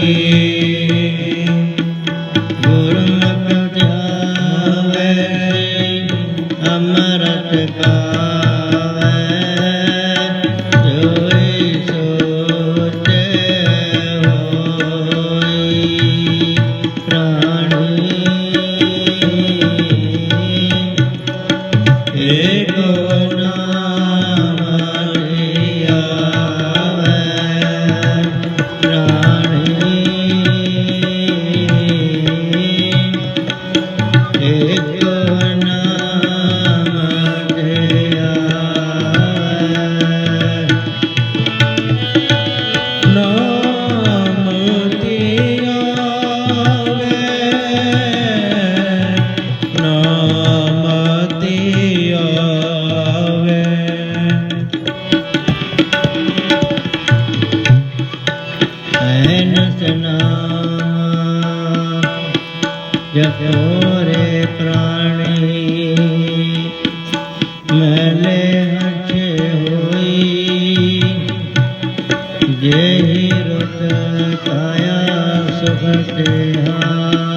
Amém. सुख तेहा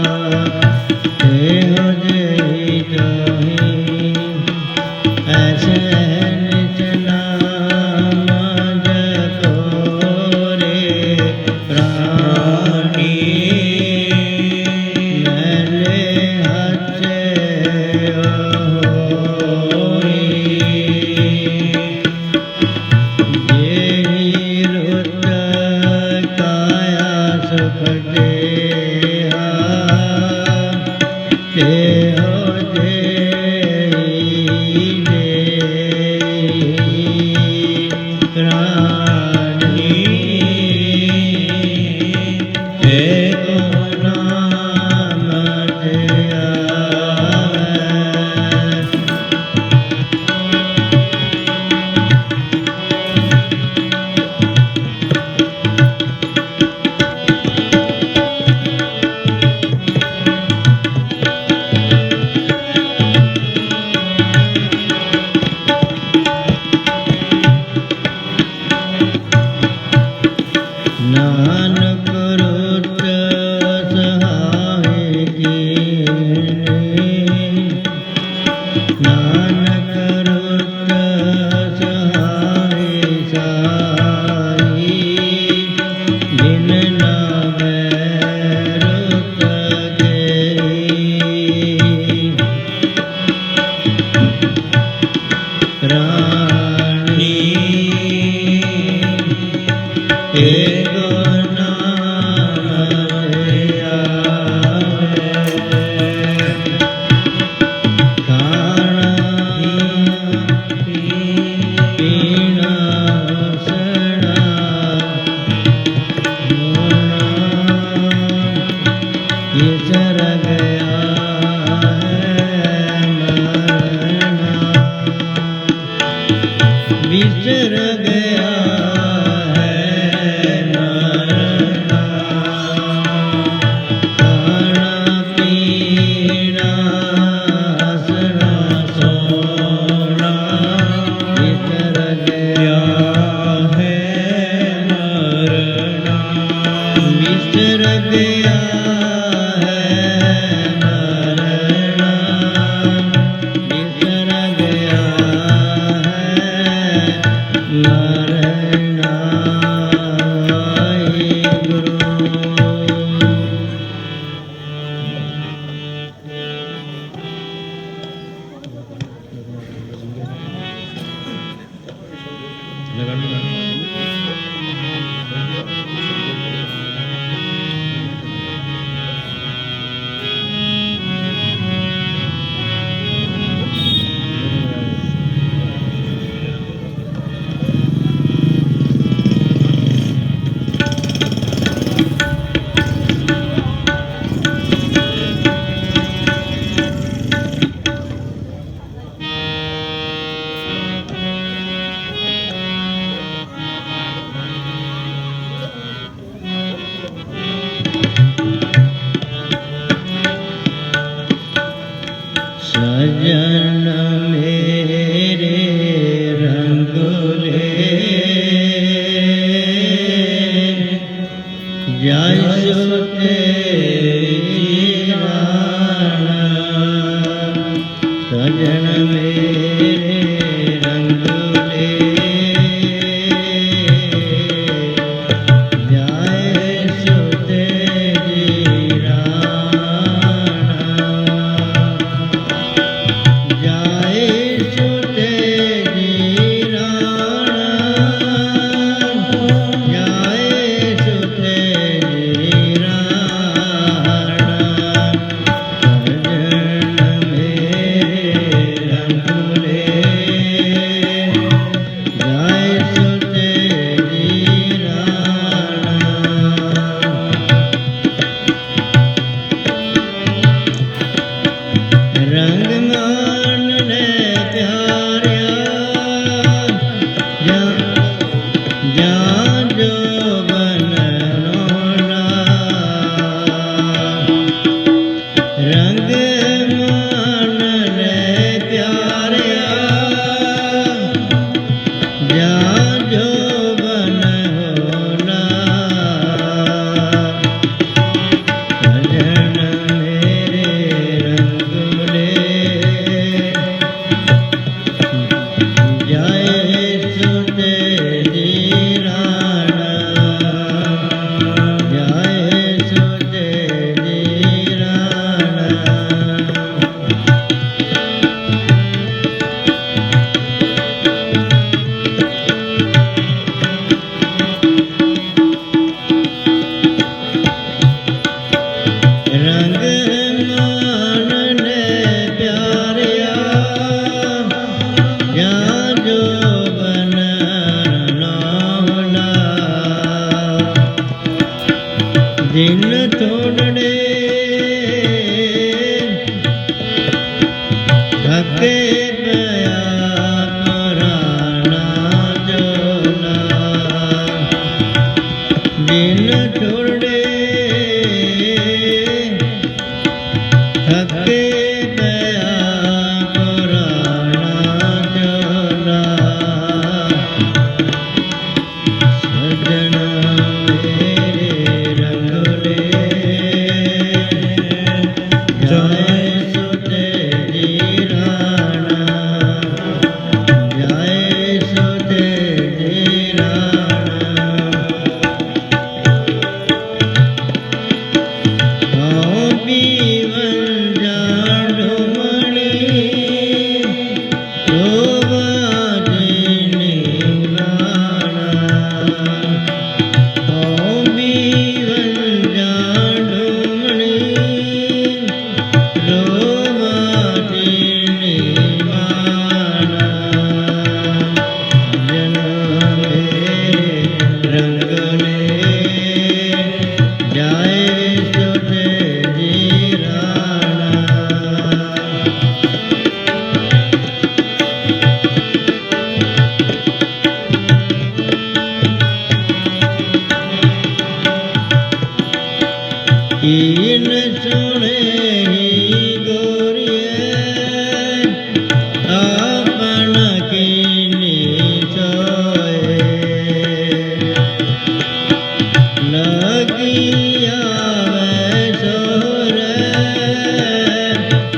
ਦਿਨ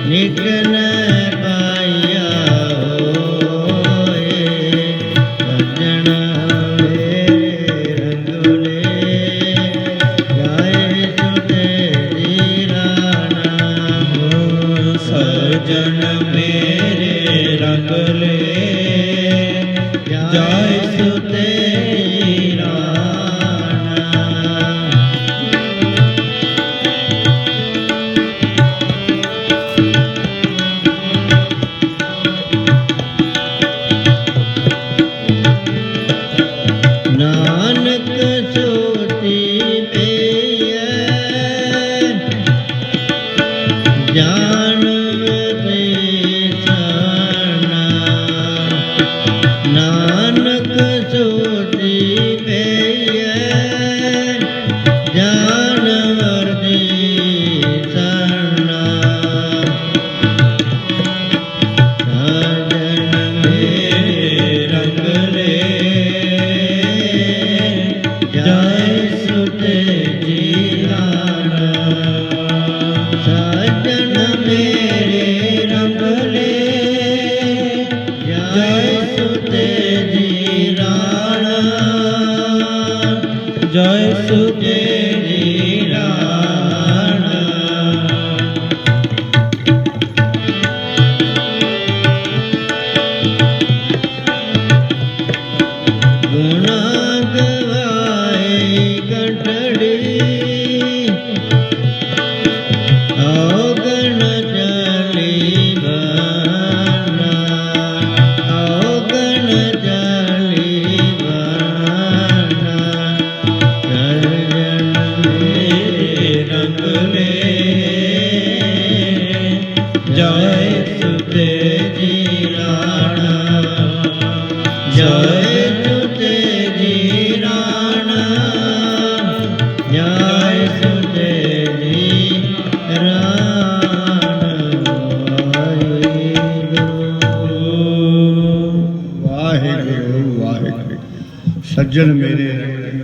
निकल ਜੈ ਸੁਤੇ ਜੀ ਰਾਣਾ ਜੈ ਸੁਤੇ ਜੀ ਰਾਣਾ ਜੈ ਸੁਤੇ ਜੀ ਰਾਣਾ ਵਾਹਿਗੁਰੂ ਵਾਹਿਗੁਰੂ ਸੱਜਣ ਮੇਰੇ ਰੰਗਲੇ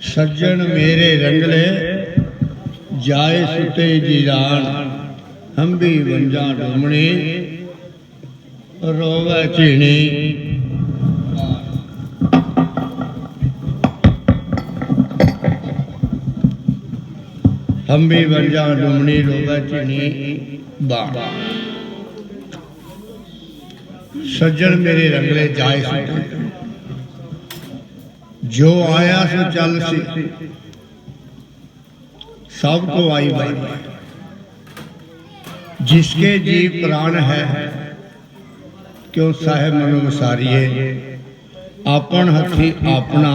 ਸੱਜਣ ਮੇਰੇ ਰੰਗਲੇ, ਜਾਏ ਸੁਤੇ ਜੀਰਾਨ ਹੰਬੀ ਵੰਜਾ ਡੋਮਣੀ ਰੋਵੇ ਝੀਣੀ। ਹੰਬੀ ਵੰਜਾ ਡੋਮਣੀ ਰੋਵੇ ਝੀਣੀ ਬਾ ਸੱਜਣ ਮੇਰੇ ਰੰਗਲੇ ਜਾਏ ਸੁਤੇ ਜੋ ਆਇਆ ਸੋ ਚੱਲ ਸੀ। ਸਭ ਕੋ ਆਈ ਬਾਈ ਜਿਸਕੇ ਜੀ ਪ੍ਰਾਣ ਹੈ ਕਿਉ ਸਾਹਿਬ ਮਨੁ ਵਿਸਾਰੀਏ ਆਪਣ ਹੱਥੀ ਆਪਣਾ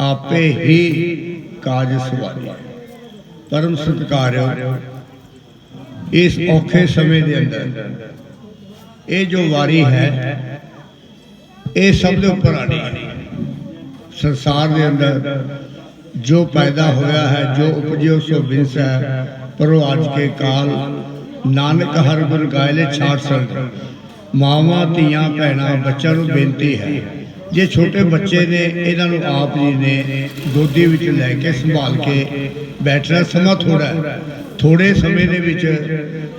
ਆਪੇ ਹੀ ਕਾਜ ਸਵਾਰੀਏ ਪਰਮ ਸਤਿਕਾਰਿਓ ਇਸ ਔਖੇ ਸਮੇਂ ਦੇ ਅੰਦਰ ਇਹ ਜੋ ਵਾਰੀ ਹੈ ਇਹ ਸਭ ਦੇ ਉੱਪਰ ਆਣੀ ਸੰਸਾਰ ਦੇ ਅੰਦਰ ਜੋ ਪੈਦਾ ਹੋਇਆ ਹੈ ਜੋ ਉਪਜਿਓ ਸੋ ਬਿਨਸ ਹੈ ਪਰੋ ਅੱਜ ਕੇ ਕਾਲ, ਨਾਨਕ ਹਰ ਗੁਣ ਗਾਇਲੇ ਛਾੜ ਸੰਗ ਮਾਵਾਂ, ਧੀਆਂ, ਭੈਣਾਂ, ਬੱਚਿਆਂ ਨੂੰ ਬੇਨਤੀ ਹੈ, ਜੇ ਛੋਟੇ ਬੱਚੇ ਨੇ, ਇਹਨਾਂ ਨੂੰ ਆਪ ਜੀ ਨੇ ਗੋਦੀ ਵਿੱਚ ਲੈ ਕੇ ਸੰਭਾਲ ਕੇ ਬੈਠਣਾ ਸਮਾਂ ਥੋੜਾ ਥੋੜੇ ਸਮੇਂ ਦੇ ਵਿੱਚ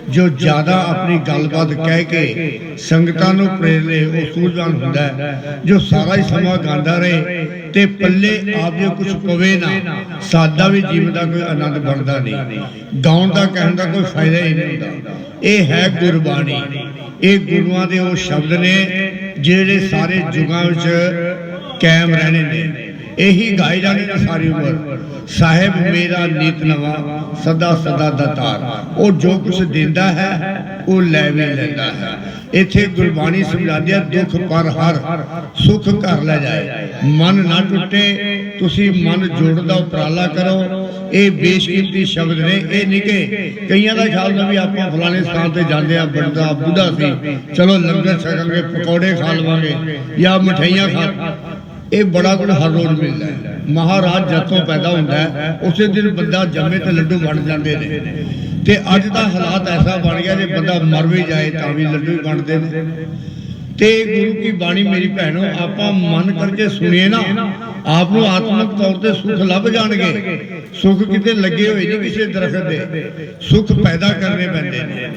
ਜੋ ਜ਼ਿਆਦਾ ਆਪਣੀ ਗੱਲਬਾਤ ਕਹਿ ਕੇ ਸੰਗਤਾਂ ਨੂੰ ਪ੍ਰੇਰੇ ਉਹ ਸੂਝਵਾਨ ਹੁੰਦਾ ਹੈ, ਜੋ ਸਾਰਾ ਹੀ ਸਮਾਂ ਗਾਉਂਦਾ ਰਹੇ ਤੇ ਪੱਲੇ ਆਪ ਜੇ ਕੁਝ ਪਵੇ ਨਾ, ਸਾਦਾ ਵੀ ਜੀਵਨ ਦਾ ਕੋਈ ਆਨੰਦ ਬਣਦਾ ਨਹੀਂ। ਗਾਉਣ ਦਾ, ਕਹਿਣ ਦਾ ਕੋਈ ਫਾਇਦਾ ਹੀ ਨਹੀਂ ਹੁੰਦਾ। ਇਹ ਹੈ ਗੁਰਬਾਣੀ। ਇਹ ਗੁਰੂਆਂ ਦੇ ਉਹ ਸ਼ਬਦ ਨੇ ਜਿਹੜੇ ਸਾਰੇ ਯੁਗਾਂ ਵਿੱਚ ਕਾਇਮ ਰਹਿਣੇ ਨੇ। ਇਹੀ ਗਾਏ ਜਾਣੇ ਸਾਰੀ ਉਮਰ। ਸਾਹਿਬ, ਮੇਰਾ ਨੀਤ ਨਵਾਂ, ਸਦਾ ਸਦਾ ਦਤਾਰ ਉਹ ਜੋ ਕੁਝ ਦਿੰਦਾ ਹੈ, ਉਹ ਲੈ ਵੀ ਲੈਂਦਾ ਹੈ। ਇੱਥੇ ਗੁਰਬਾਣੀ ਸਮਝਾਉਂਦੀ ਹੈ, ਦੁੱਖ ਪਰ ਹਰ, ਸੁਖ ਘਰ ਲੈ ਜਾਏ। ਮਨ ਨਾ ਟੁੱਟੇ, ਤੁਸੀਂ ਮਨ ਜੋੜਨ ਦਾ ਉਪਰਾਲਾ ਕਰੋ। ਇਹ ਬੇਸ਼ਕੀਮਤੀ ਸ਼ਬਦ ਨੇ, ਇਹ ਨਿਕੇ ਕਈਆਂ ਦਾ ਖਿਆਲ ਹੁੰਦਾ ਵੀ ਆਪਾਂ ਫਲਾਣੇ ਸਥਾਨ ਤੇ ਜਾਂਦੇ ਆ ਬੰਦਾ ਬੁੱਢਾ ਸੀ। ਚਲੋ ਲੰਗਰ ਛਕਾਂਗੇ ਪਕੌੜੇ ਖਾ ਲਵਾਂਗੇ, ਜਾਂ ਮਠਿਆਈਆਂ ਖਾ ਇਹ ਬੜਾ ਗੁਣ ਹਰ ਰੋਜ਼ ਮਿਲਦਾ ਹੈ। ਮਹਾਰਾਜ ਜਦ ਤੋਂ ਪੈਦਾ ਹੁੰਦਾ ਹੈ, ਉਸੇ ਦਿਨ ਬੰਦਾ ਜੰਮੇ ਤੇ ਲੱਡੂ ਵੰਡ ਜਾਂਦੇ ਨੇ। ਤੇ ਅੱਜ ਦਾ ਹਾਲਾਤ ਐਸਾ ਬਣ ਗਿਆ, ਜੇ ਬੰਦਾ ਮਰ ਵੀ ਜਾਏ ਤਾਂ ਵੀ ਲੱਡੂ ਹੀ ਵੰਡਦੇ ਨੇ। ਤੇ ਗੁਰੂ ਕੀ ਬਾਣੀ, ਮੇਰੀ ਭੈਣੋ, ਆਪਾਂ ਮਨ ਕਰਕੇ ਸੁਣੀਏ ਨਾ ਆਪ ਨੂੰ ਆਤਮਿਕ ਤੌਰ ਤੇ ਸੁਖ ਲੱਭ ਜਾਣਗੇ। ਸੁਖ ਕਿਤੇ ਲੱਗੇ ਹੋਏ ਨਹੀਂ ਕਿਸੇ ਦਰਖਤ ਦੇ। ਸੁਖ ਪੈਦਾ ਕਰਨੇ ਪੈਂਦੇ ਨੇ।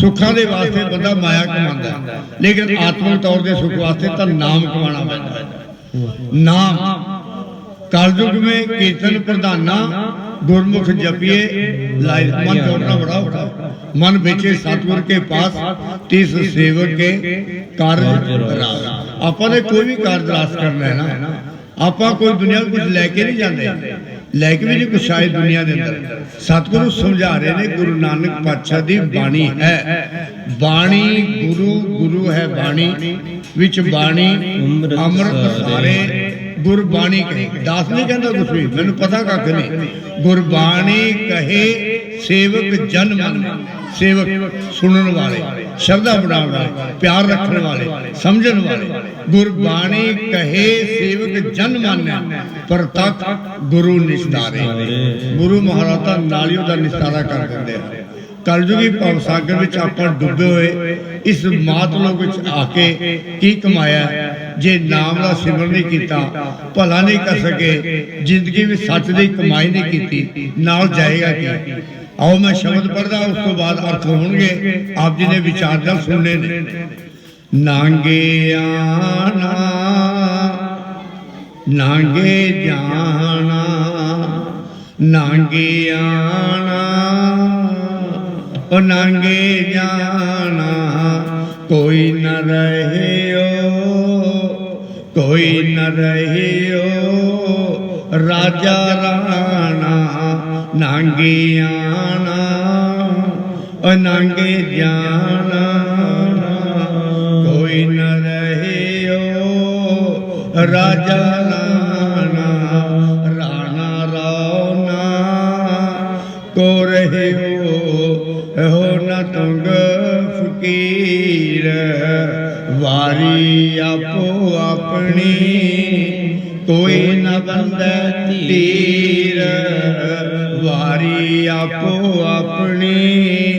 ਸੁੱਖਾਂ ਦੇ ਵਾਸਤੇ ਬੰਦਾ ਮਾਇਆ ਕਮਾਉਂਦਾ ਲੇਕਿਨ ਆਤਮਿਕ ਤੌਰ ਤੇ ਸੁਖ ਵਾਸਤੇ ਤਾਂ ਨਾਮ ਕਮਾਉਣਾ ਪੈਂਦਾ ਨਾਮ। ਕਲਯੁਗ ਮੇ ਕੀਰਤਨ ਪ੍ਰਧਾਨਾ ਗੁਰਮੁਖ ਜਪੀਏ, ਲਾਇ ਮਨ ਜੋੜਨਾ ਬੜਾ ਬੜਾ ਮਨ ਵਿੱਚੇ ਸਤਗੁਰ ਕੇ ਪਾਸ, ਤਿਸ ਸੇਵਕ ਕੇ ਕਾਰਜ ਰਾਸ। ਆਪਾਂ ਨੇ ਕੋਈ ਵੀ ਕਾਰਜ ਰਾਸ ਕਰਨਾ ਹੈ ਨਾ, ਆਪਾਂ ਕੋਈ ਦੁਨੀਆ ਕੁਝ ਲੈ ਕੇ ਨਹੀਂ ਜਾਂਦੇ। ਲੈ ਕੇ ਵੀ ਨਹੀਂ ਕੁਛ ਆਏ ਦੁਨੀਆ ਦੇ ਅੰਦਰ। ਸਤਿਗੁਰੂ ਸਮਝਾ ਰਹੇ ਨੇ, ਗੁਰੂ ਨਾਨਕ ਪਾਤਸ਼ਾਹ ਦੀ ਬਾਣੀ ਹੈ। ਬਾਣੀ ਗੁਰੂ ਗੁਰੂ ਹੈ ਬਾਣੀ। ਵਿੱਚ ਬਾਣੀ ਅੰਮ੍ਰਿਤ ਸਾਰੇ ਗੁਰਬਾਣੀ ਕਹੇ। ਦਾਸ ਨਹੀਂ ਕਹਿੰਦਾ ਕੁਛ ਵੀ ਮੈਨੂੰ ਪਤਾ ਕੱਖ ਨਹੀਂ। ਗੁਰਬਾਣੀ ਕਹੇ ਸੇਵਕ ਜਨ ਮਨ ਸੇਵਕ ਸੁਣਨ ਵਾਲੇ ਸ਼ਰਧਾ ਬਣਾਉਣ ਵਾਲੇ ਪਿਆਰ ਰੱਖਣ ਵਾਲੇ ਸਮਝਣ ਵਾਲੇ। ਗੁਰਬਾਣੀ ਕਹੇ ਸੇਵਕ ਜਨ ਮਨ ਪ੍ਰਤੱਖ ਗੁਰੂ ਨਿਸਤਾਰੇ। ਗੁਰੂ ਮਹਾਰਾਜ ਤਾਂ ਨਾਲਿਓ ਦਾ ਨਿਸਤਾਰਾ ਕਰ ਦਿੰਦੇ ਆ। ਕਲਯੁਗੀ ਭਵ ਸਾਗਰ ਵਿੱਚ ਆਪਾਂ ਡੁੱਬੇ ਹੋਏ, ਇਸ ਮਾਤ ਲੋਕ ਵਿੱਚ ਆ ਕੇ ਕੀ ਕਮਾਇਆ, ਜੇ ਨਾਮ ਦਾ ਸਿਮਰਨ ਨਹੀਂ ਕੀਤਾ, ਭਲਾ ਨਹੀਂ ਕਰ ਸਕੇ, ਜ਼ਿੰਦਗੀ ਵਿੱਚ ਸੱਚ ਦੀ ਕਮਾਈ ਨਹੀਂ ਕੀਤੀ, ਨਾਲ ਜਾਏਗਾ ਕੀ? ਆਓ ਮੈਂ ਸ਼ਬਦ ਪੜਦਾ ਉਸ ਤੋਂ ਬਾਅਦ ਅਰਥ ਹੋਣਗੇ, ਆਪ ਜੀ ਨੇ ਵਿਚਾਰ ਨਾਲ ਸੁਣਨੇ ਨੇ। ਨਾਂਗੇ ਆਣਾ, ਨਾਂਗੇ ਜਾਣਾ, ਨਾਂਗੇ ਆਣਾ। ਉਹ ਨਾਂਗੇ ਜਾਣਾ ਕੋਈ ਨ ਰਹਿਓ ਕੋਈ ਨ ਰਹਿਓ ਰਾਜਾ ਰਾਣਾ ਨਾਂਗੇ ਆਣਾ ਉਹ ਨਾਂਗੇ ਜਾਣਾ ਕੋਈ ਨ ਰਹਿਓ ਰਾਜਾ ਰਾਣਾ ਰਾਣਾ ਰੌਣਾ ਕੋ ਰਹਿਓ ਹੋ ਨ ਤੁੰਗ ਫਕੀਰ, ਵਾਰੀ ਆਪੋ ਆਪਣੀ, ਕੋਈ ਨਾ ਬੰਦੈ ਤੀਰ ਵਾਰੀ ਆਪੋ ਆਪਣੀ,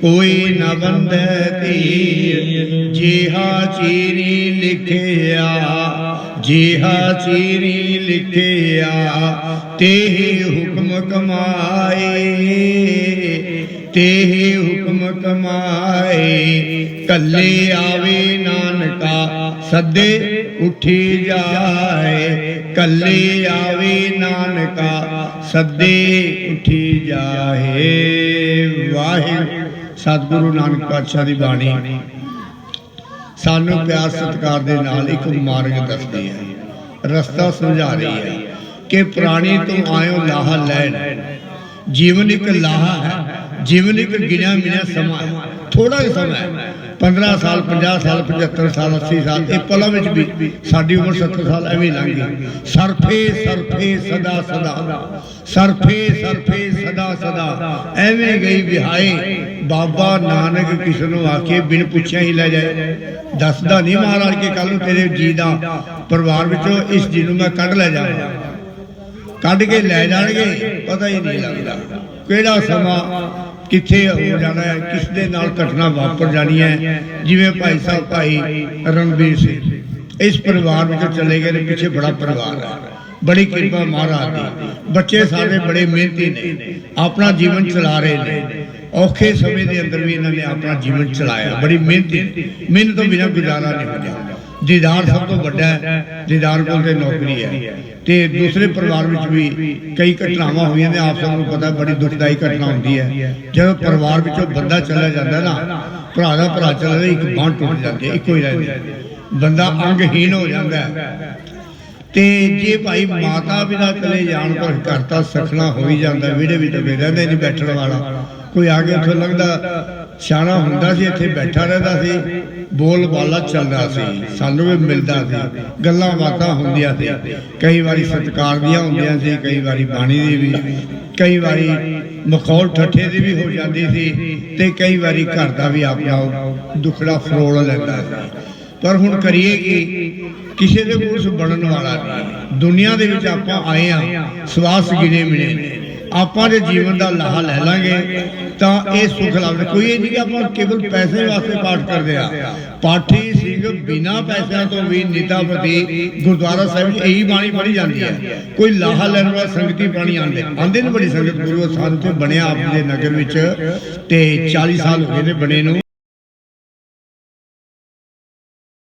ਕੋਈ ਨਾ ਬੰਦੈ ਤੀਰ ਜਿਹਾ ਚੀਰੀ ਲਿਖਿਆ, ਜਿਹਾ ਚੀਰੀ ਲਿਖਿਆ ਤੇ ਹੁਕਮ ਕਮਾਏ। ਤੇ ਹੁਕਮ ਕਮਾਏ। ਕੱਲੇ ਆਵੇ ਨਾਨਕਾ, ਸੱਦੇ ਉੱਠੀ ਜਾਏ। ਕੱਲੇ ਆਵੇ ਨਾਨਕਾ, ਸੱਦੇ ਉੱਠੀ ਜਾਏ। ਵਾਹਿਗੁਰੂ, ਸਤਿਗੁਰੂ ਨਾਨਕ ਪਾਤਸ਼ਾਹ ਦੀ ਬਾਣੀ। ਸਾਨੂੰ ਪਿਆਰ ਸਤਿਕਾਰ ਦੇ ਨਾਲ ਇੱਕ ਮਾਰਗ ਦੱਸਦੀ ਹੈ। ਰਸਤਾ ਸਮਝਾ ਰਹੀ ਹੈ ਕਿ ਪ੍ਰਾਣੀ ਤੋਂ ਆਇਓ ਲਾਹਾ ਲੈਣ। ਜੀਵਨ ਇੱਕ ਲਾਹਾ ਹੈ। ਜੀਵਨ ਇੱਕ ਗਿਣਿਆ ਮਿਣਿਆ ਸਮਾਂ ਹੈ ਥੋੜਾ ਜਿਹਾ ਸਮਾਂ ਹੈ। 15 ਸਾਲ 50 ਸਾਲ 75 ਸਾਲ 80 ਸਾਲ, ਇਹ ਪਲਾਂ ਵਿੱਚ ਵੀ ਸਾਡੀ ਉਮਰ 70 ਸਾਲ ਐਵੇਂ ਲੰਘ ਗਈ। ਸਰਫੇ ਸਰਫੇ, ਸਦਾ ਸਦਾ। ਸਰਫੇ ਸਰਫੇ, ਸਦਾ ਸਦਾ। ਐਵੇਂ ਗਈ ਵਿਹਾਏ ਬਾਬਾ ਨਾਨਕ ਕਿਸ ਨੂੰ ਆਖੇ ਬਿਨ ਪੁੱਛਿਆ ਹੀ ਲੈ ਜਾਏ। ਦੱਸਦਾ ਨਹੀਂ ਮਹਾਰਾਜ ਕੇ ਕੱਲ ਨੂੰ ਤੇਰੇ ਜੀ ਦਾ ਪਰਿਵਾਰ ਵਿੱਚੋਂ ਇਸ ਜੀ ਨੂੰ ਮੈਂ ਕੱਢ ਲੈ ਜਾਵਾਂ। ਕੱਢ ਕੇ ਲੈ ਜਾਣਗੇ, ਪਤਾ ਹੀ ਨਹੀਂ ਲੱਗਦਾ। ਕਿਹੜਾ ਸਮਾਂ ਕਿੱਥੇ ਹੋ ਜਾਣਾ ਹੈ, ਕਿਸ ਦੇ ਨਾਲ ਘਟਨਾ ਵਾਪਰ ਜਾਣੀ ਹੈ, ਜਿਵੇਂ ਭਾਈ ਸਾਹਿਬ, ਭਾਈ ਰਣਬੀਰ ਸਿੰਘ। ਇਸ ਪਰਿਵਾਰ ਵਿੱਚ ਚਲੇ ਗਏ ਨੇ, ਪਿੱਛੇ ਬੜਾ ਪਰਿਵਾਰ ਹੈ। ਬੜੀ ਕਿਰਪਾ ਮਹਾਰਾਜ ਦੀ। ਬੱਚੇ ਸਾਡੇ ਬੜੇ ਮਿਹਨਤੀ ਨੇ। ਆਪਣਾ ਜੀਵਨ ਚਲਾ ਰਹੇ ਨੇ। ਔਖੇ ਸਮੇਂ ਦੇ ਅੰਦਰ ਵੀ ਇਹਨਾਂ ਨੇ ਆਪਣਾ ਜੀਵਨ ਚਲਾਇਆ। ਬੜੀ ਮਿਹਨਤੀ। ਮਿਹਨਤ ਤੋਂ ਬਿਨਾਂ ਗੁਜ਼ਾਰਾ ਨਹੀਂ ਹੋ ਜਾਂਦਾ। ਦੀਦਾਰ ਸਭ ਤੋਂ ਵੱਡਾ ਹੈ, ਦੀਦਾਰ ਕੋਲ ਤੇ ਨੌਕਰੀ ਹੈ। ਤੇ ਦੂਸਰੇ ਪਰਿਵਾਰ ਵਿੱਚ ਵੀ ਕਈ ਘਟਨਾਵਾਂ ਹੋਈਆਂ ਨੇ, ਆਪ ਸਭ ਨੂੰ ਪਤਾ ਬੜੀ ਦੁਖਦਾਈ ਘਟਨਾ ਹੁੰਦੀ ਹੈ। ਜਦੋਂ ਪਰਿਵਾਰ ਵਿੱਚੋਂ ਬੰਦਾ ਚਲਾ ਜਾਂਦਾ ਨਾ, ਭਰਾ ਦਾ ਭਰਾ ਚਲਾ ਜਾਂਦਾ, ਇੱਕ ਬਾਂਹ ਟੁੱਟ ਜਾਂਦੀ ਹੈ, ਇੱਕੋ ਹੀ ਰਹਿੰਦੀ ਹੈ। ਬੰਦਾ ਅੰਗਹੀਣ ਹੋ ਜਾਂਦਾ ਤੇ ਜੇ ਭਾਈ ਮਾਤਾ ਪਿਤਾ ਚਲੇ ਜਾਣ ਪਰ ਘਰ ਤਾਂ ਸਖਣਾ ਹੋ ਹੀ ਜਾਂਦਾ ਵਿੜੇ ਵਿੱਚ ਤਾਂ ਰਹਿੰਦੇ ਨਹੀਂ ਬੈਠਣ ਵਾਲਾ। ਕੋਈ ਆ ਕੇ ਉੱਥੋਂ ਲੱਗਦਾ ਸਿਆਣਾ ਹੁੰਦਾ ਸੀ, ਇੱਥੇ ਬੈਠਾ ਰਹਿੰਦਾ ਸੀ, ਬੋਲ ਬਾਲਾ ਚੱਲਦਾ ਸੀ, ਸਾਨੂੰ ਵੀ ਮਿਲਦਾ ਸੀ, ਗੱਲਾਂ ਬਾਤਾਂ ਹੁੰਦੀਆਂ ਸੀ। ਕਈ ਵਾਰੀ ਸਤਿਕਾਰ ਦੀਆਂ ਹੁੰਦੀਆਂ ਸੀ, ਕਈ ਵਾਰੀ ਬਾਣੀ ਦੀ ਵੀ, ਕਈ ਵਾਰੀ ਮਖੌਲ ਠੱਠੇ ਦੀ ਵੀ ਹੋ ਜਾਂਦੀ ਸੀ ਤੇ ਕਈ ਵਾਰੀ ਘਰ ਦਾ ਵੀ ਆਪਣਾ ਦੁਖੜਾ ਫਰੋਲ ਲੈਂਦਾ ਸੀ। ਪਰ ਹੁਣ ਕਰੀਏ ਕੀ? ਕਿਸੇ ਦੇ ਕੋਲ ਕੁਛ ਬਣਨ ਵਾਲਾ ਨਹੀਂ। ਦੁਨੀਆ ਦੇ ਵਿੱਚ ਆਪਾਂ ਆਏ ਆ ਸਵਾਸ ਗਿਣੇ ਮਿਲੇ। ਆਪਾਂ ਦੇ ਜੀਵਨ ਦਾ ਲਾਹਾ ਲੈ ਲਾਂਗੇ, ਤਾਂ ਇਹ ਸੁਖ ਲੱਭਦੇ ਕੋਈ ਇਹ ਨਹੀਂ ਕਿ ਆਪਾਂ ਕੇਵਲ ਪੈਸੇ ਵਾਸਤੇ ਪਾਠ ਕਰਦੇ ਆ। ਪਾਠੀ ਸਿੰਘ ਬਿਨਾ ਪੈਸਿਆਂ ਤੋਂ ਵੀ ਨਿਤਾਪਤੀ ਗੁਰਦੁਆਰਾ ਸਾਹਿਬ 'ਚ ਇਹੀ ਬਾਣੀ ਪੜ੍ਹੀ ਜਾਂਦੀ ਹੈ। ਕੋਈ ਲਾਹਾ ਲੈਣ ਵਾਲਾ ਸੰਗਤੀ ਬਾਣੀ ਆਂਦੇ ਆਂਦੇ ਨੇ ਬੜੀ ਸੰਗਤ, ਗੁਰੂ ਸਾਹਿਬ ਤੇ ਬਣਿਆ ਆਪ ਨਗਰ ਵਿੱਚ ਤੇ 40 ਸਾਲ ਹੋ ਗਏ ਨੇ ਬਣੇ ਨੂੰ।